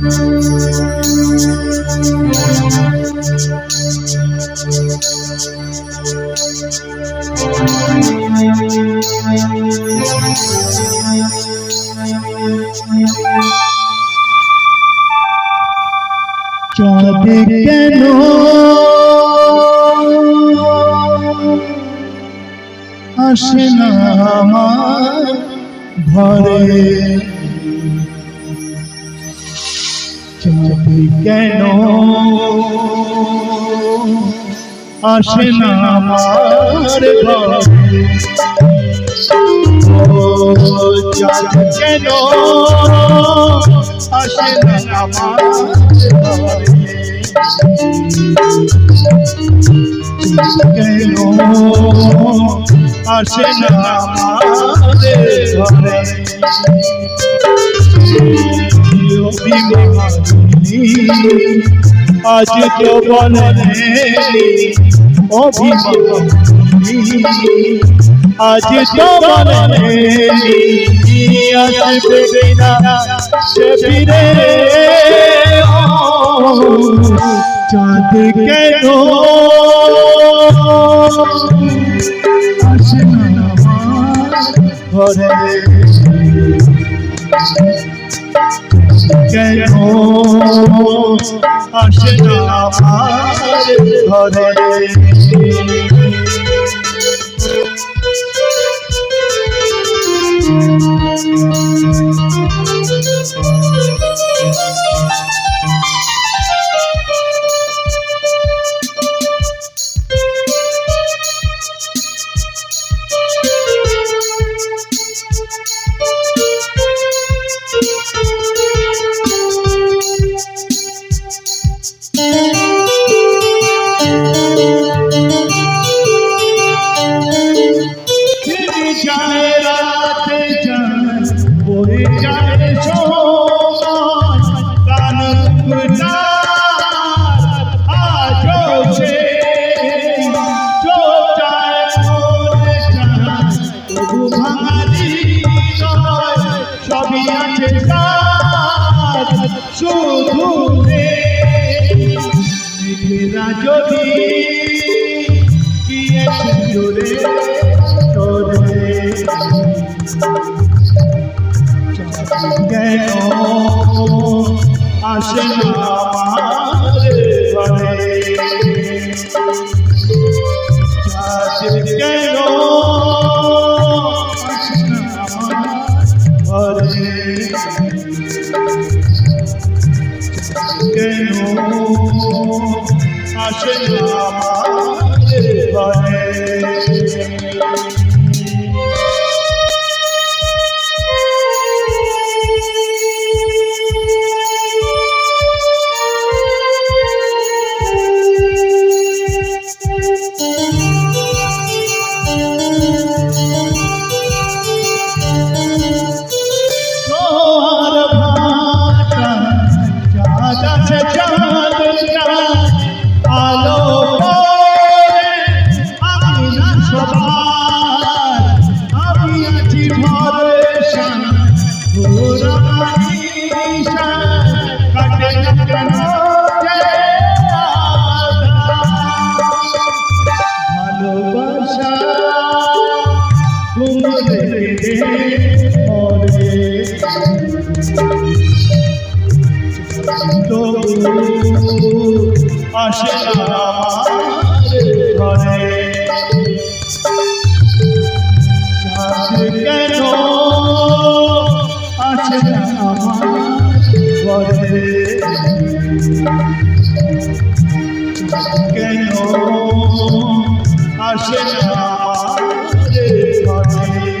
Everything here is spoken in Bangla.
চাঁদ কেন? আসে না আমার ঘরে। কেন? আসে না আমার কেন? আসে না আমার। কেন? আজ তো বলে অভিমানী আজ তো বলে আসবে কিনা সে ফিরে চাঁদ কেন আসে না ঘরে কেন আসে না আমার ঘরে ফিরে যায় রাতে যায় পড়ে যায় সময় কান নয় সবই আছে শুধু যদি গিয়েছে জোরে কেন আসে কেন আসে আমার ঘরে তবু আসে ঘরে কেন না আমার ঘরে কেন আসে আমার ঘরে